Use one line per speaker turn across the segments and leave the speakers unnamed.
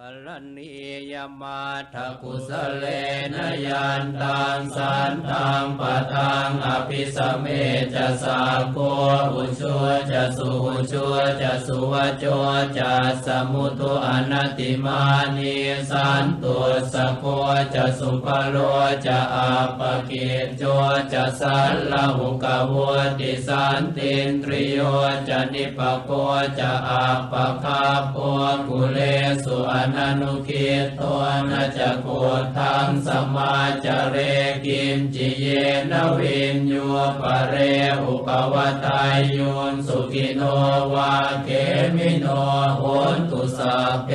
กรณียมาทกุสเลนยันตังสันตังปะตังอภิสเมจะสาโกอุชัวจะสุอุชัวจะสุวจโจจะสมุตุอนัติมานิสันตุสโกจะสุปโลจะอาปเกิจโจจะสัลลหุกวติสันตินตริโยจะนิปโกจะอาปคาโปกุเลสุอนันุกิตตัวนาจะโกทังสมาจเรกิมจิเยนวินโยปะเรอุปวัตายโยนสุขิโนวาเกมิโนโหนตุสัพเพ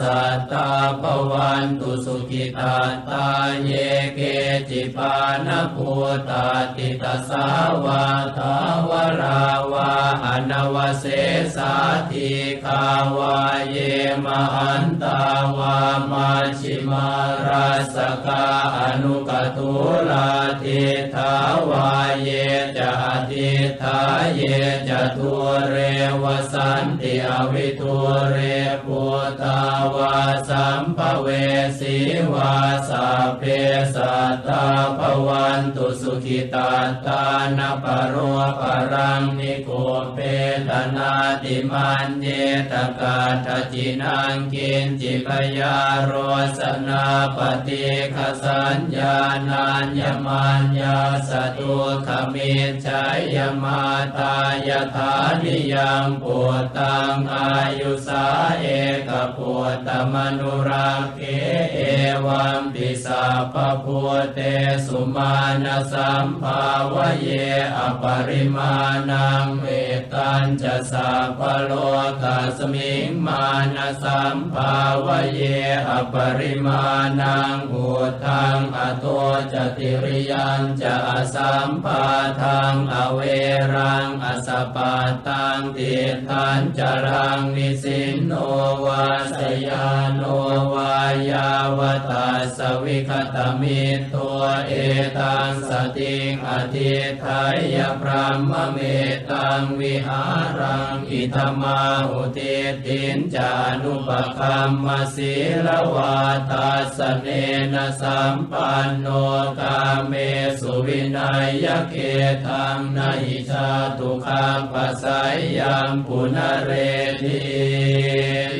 สัตตาภวันตุสุขิตาตาเยเกจิปานภูตาติตสาวาทาวราวาอนวเสสาธิคาวาเยมหันตาวามาชิมาราสกาอนุกตุลาาวาเยจะอธิทาเยจะทุเรวสันติอวิทุเรปุตาวาสัมภเวสีวาสาเพสัตตาภวันตุสุขิตาตานปโรปรังนิโกเปตนาติมันเยตกาทจินังกินจิปยาโรสนาปฏิคสัญญานัญญมัญญาสตุขมิชัยยมาตายธานิยังปุตตังอายุสาเอกปุตตมนุรักเขเอวัมปิสัพพพุเตสุมาณสัมภาวะเยอปริมาณังเวตัญจะสัพโลกัสมิงมาณสัมภาวะเยอปริมาณังอุทังอโตจติริยัญจะสัมปาทังอเวรังอสปาตังติทันจรังนิสินโนวาสยานโนวายาวตาสวิคตมิตัวเอตังสติงอธิทายพระมเมตังวิหารังอิธมาหุติตินจานุปคัมมศีลวาตาสเนนสัมปันโนกาเมสุวิินัยยเกทังนหิชาตุขังปัสสยยังปุนเรทิ